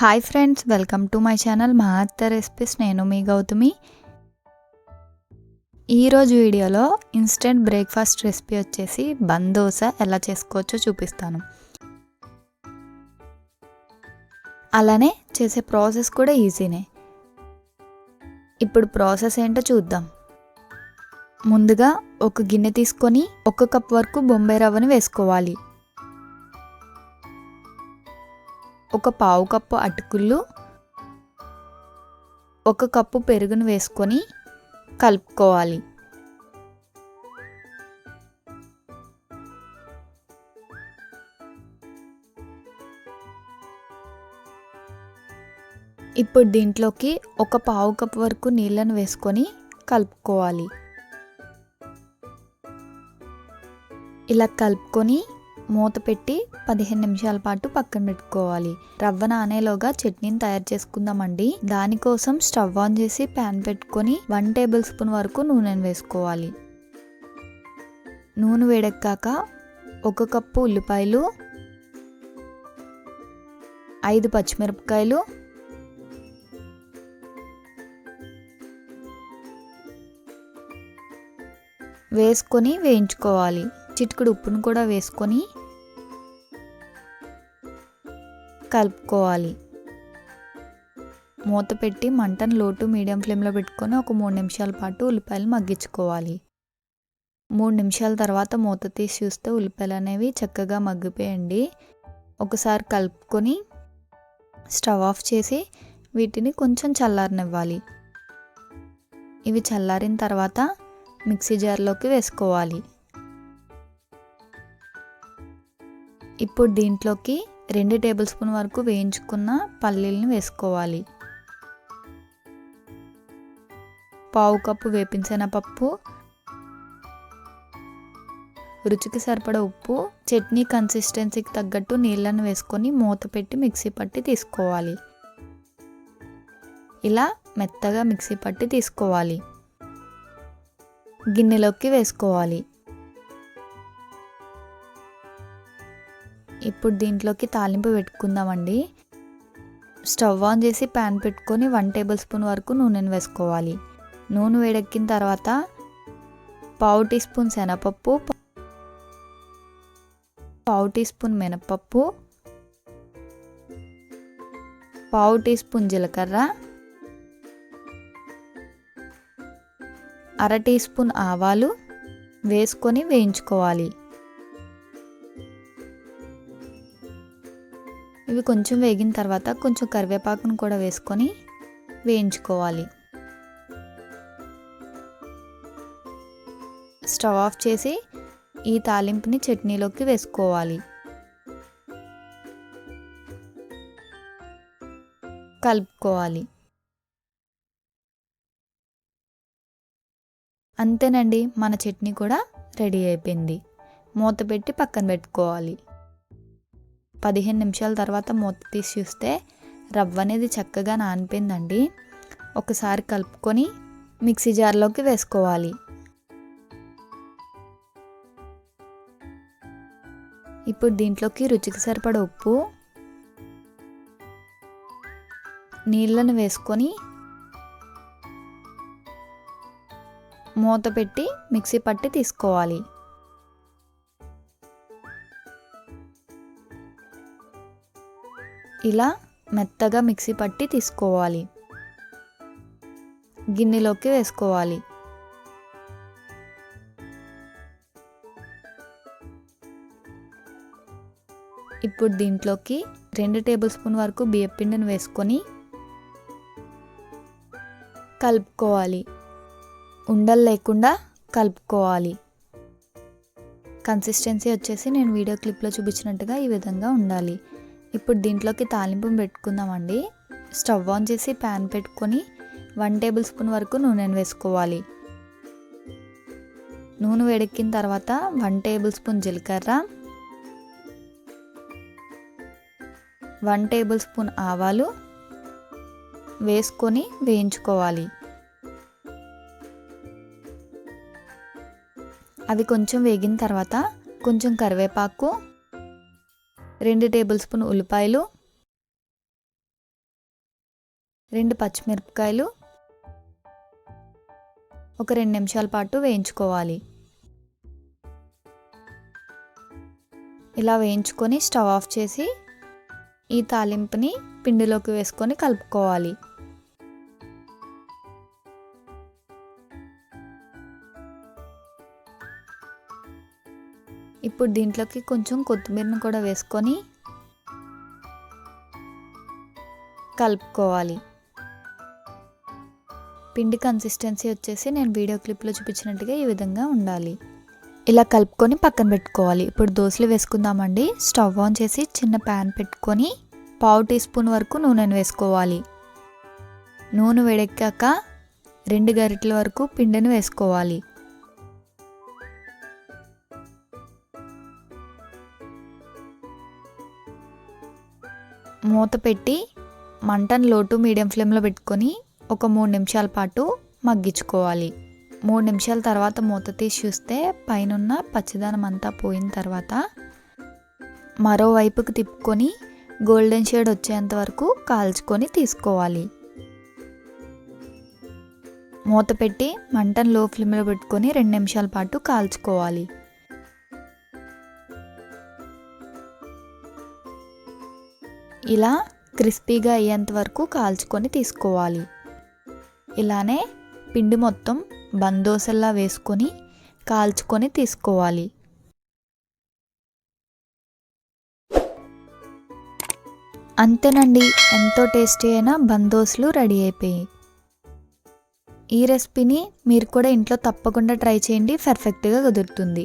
Hi friends welcome to my channel Mahatta recipes. నేను మీ గౌతమి. ఈరోజు వీడియోలో ఇన్స్టెంట్ బ్రేక్ఫాస్ట్ రెసిపీ వచ్చేసి బందోస ఎలా చేసుకోవచ్చో చూపిస్తాను. అలానే చేసే ప్రాసెస్ కూడా ఈజీనే. ఇప్పుడు ప్రాసెస్ ఏంటో చూద్దాం. ముందుగా ఒక గిన్నె తీసుకొని ఒక కప్ వరకు బొంబాయి రవ్వని వేసుకోవాలి. ఒక పావు కప్పు అటుకులు ఒక కప్పు పెరుగును వేసుకొని కలుపుకోవాలి. ఇప్పుడు దీంట్లోకి ఒక పావు కప్పు వరకు నీళ్ళను వేసుకొని కలుపుకోవాలి. ఇలా కలుపుకొని మూత పెట్టి పదిహేను నిమిషాల పాటు పక్కన పెట్టుకోవాలి. రవ్వ నానేలోగా చట్నీని తయారు చేసుకుందామండి. దానికోసం స్టవ్ ఆన్ చేసి ప్యాన్ పెట్టుకొని వన్ టేబుల్ స్పూన్ వరకు నూనెను వేసుకోవాలి. నూనె వేడెక్కాక ఒక కప్పు ఉల్లిపాయలు ఐదు పచ్చిమిరపకాయలు వేసుకొని వేయించుకోవాలి. చిటికుడు ఉప్పును కూడా వేసుకొని కలుపుకోవాలి. మూత పెట్టి మంటను లోటు మీడియం ఫ్లేమ్లో పెట్టుకొని ఒక మూడు నిమిషాల పాటు ఉల్లిపాయలు మగ్గించుకోవాలి. మూడు నిమిషాల తర్వాత మూత తీసి చూస్తే ఉల్లిపాయలు అనేవి చక్కగా మగ్గిపోయండి. ఒకసారి కలుపుకొని స్టవ్ ఆఫ్ చేసి వీటిని కొంచెం చల్లారనివ్వాలి. ఇవి చల్లారిన తర్వాత మిక్సీ జార్లోకి వేసుకోవాలి. ఇప్పుడు దీంట్లోకి రెండు టేబుల్ స్పూన్ వరకు వేయించుకున్న పల్లీలను వేసుకోవాలి. పావు కప్పు వేపించిన పప్పు రుచికి సరిపడ ఉప్పు చట్నీ కన్సిస్టెన్సీకి తగ్గట్టు నీళ్ళను వేసుకొని మూత పెట్టి మిక్సీ పట్టి తీసుకోవాలి. ఇలా మెత్తగా మిక్సీ పట్టి తీసుకోవాలి. గిన్నెలోకి వేసుకోవాలి. ఇప్పుడు దీంట్లోకి తాలింపు పెట్టుకుందామండి. స్టవ్ ఆన్ చేసి ప్యాన్ పెట్టుకొని వన్ టేబుల్ స్పూన్ వరకు నూనెను వేసుకోవాలి. నూనె వేడెక్కిన తర్వాత పావు టీ స్పూన్ శనగపప్పు పావు టీ స్పూన్ మినపప్పు పావు టీ స్పూన్ జీలకర్ర అర టీ స్పూన్ ఆవాలు వేసుకొని వేయించుకోవాలి. కొంచెం వేగిన తర్వాత కొంచెం కరివేపాకును కూడా వేసుకొని వేయించుకోవాలి. స్టవ్ ఆఫ్ చేసి ఈ తాలింపుని చట్నీలోకి వేసుకోవాలి. కలుపుకోవాలి. అంతేనండి మన చట్నీ కూడా రెడీ అయిపోయింది. మూత పెట్టి పక్కన పెట్టుకోవాలి. పదిహేను నిమిషాల తర్వాత మూత తీసి చూస్తే రవ్వ అనేది చక్కగా నానిపోయిందండి. ఒకసారి కలుపుకొని మిక్సీ జార్లోకి వేసుకోవాలి. ఇప్పుడు దీంట్లోకి రుచికి సరిపడ ఉప్పు నీళ్ళను వేసుకొని మూత పెట్టి మిక్సీ పట్టి తీసుకోవాలి. ఇలా మెత్తగా మిక్సీ పట్టి తీసుకోవాలి. గిన్నెలోకి వేసుకోవాలి. ఇప్పుడు దీంట్లోకి రెండు టేబుల్ స్పూన్ వరకు బియ్యపిండిని వేసుకొని కలుపుకోవాలి. ఉండలు లేకుండా కలుపుకోవాలి. కన్సిస్టెన్సీ వచ్చేసి నేను వీడియో క్లిప్లో చూపించినట్టుగా ఈ విధంగా ఉండాలి. ఇప్పుడు దీంట్లోకి తాలింపు పెట్టుకుందామండి. స్టవ్ ఆన్ చేసి ప్యాన్ పెట్టుకొని వన్ టేబుల్ స్పూన్ వరకు నూనెను వేసుకోవాలి. నూనె వేడెక్కిన తర్వాత వన్ టేబుల్ స్పూన్ జీలకర్ర వన్ టేబుల్ స్పూన్ ఆవాలు వేసుకొని వేయించుకోవాలి. అవి కొంచెం వేగిన తర్వాత కొంచెం కరివేపాకు రెండు టేబుల్ స్పూన్ ఉల్లిపాయలు రెండు పచ్చిమిరపకాయలు ఒక రెండు నిమిషాల పాటు వేయించుకోవాలి. ఇలా వేయించుకొని స్టవ్ ఆఫ్ చేసి ఈ తాలింపుని పిండిలోకి వేసుకొని కలుపుకోవాలి. ఇప్పుడు దీంట్లోకి కొంచెం కొత్తిమీరను కూడా వేసుకొని కలుపుకోవాలి. పిండి కన్సిస్టెన్సీ వచ్చేసి నేను వీడియో క్లిప్లో చూపించినట్టుగా ఈ విధంగా ఉండాలి. ఇలా కలుపుకొని పక్కన పెట్టుకోవాలి. ఇప్పుడు దోశలు వేసుకుందామండి. స్టవ్ ఆన్ చేసి చిన్న ప్యాన్ పెట్టుకొని పావు టీ స్పూన్ వరకు నూనెను వేసుకోవాలి. నూనె వేడెక్కాక రెండు గరిటల వరకు పిండిని వేసుకోవాలి. మూత పెట్టి మంటను లోటు మీడియం ఫ్లేమ్లో పెట్టుకొని ఒక మూడు నిమిషాల పాటు మగ్గించుకోవాలి. మూడు నిమిషాల తర్వాత మూత తీసి చూస్తే పైనున్న పచ్చిదనం అంతా పోయిన తర్వాత మరోవైపుకి తిప్పుకొని గోల్డెన్ షేడ్ వచ్చేంత వరకు కాల్చుకొని తీసుకోవాలి. మూత పెట్టి మంటను లో ఫ్లేమ్లో పెట్టుకొని రెండు నిమిషాల పాటు కాల్చుకోవాలి. ఇలా క్రిస్పీగా అయ్యేంత వరకు కాల్చుకొని తీసుకోవాలి. ఇలానే పిండి మొత్తం బందోసల్లా వేసుకొని కాల్చుకొని తీసుకోవాలి. అంతేనండి ఎంతో టేస్టీ అయిన బందోసులు రెడీ అయిపోయాయి. ఈ రెసిపీని మీరు కూడా ఇంట్లో తప్పకుండా ట్రై చేయండి పర్ఫెక్ట్గా కుదురుతుంది.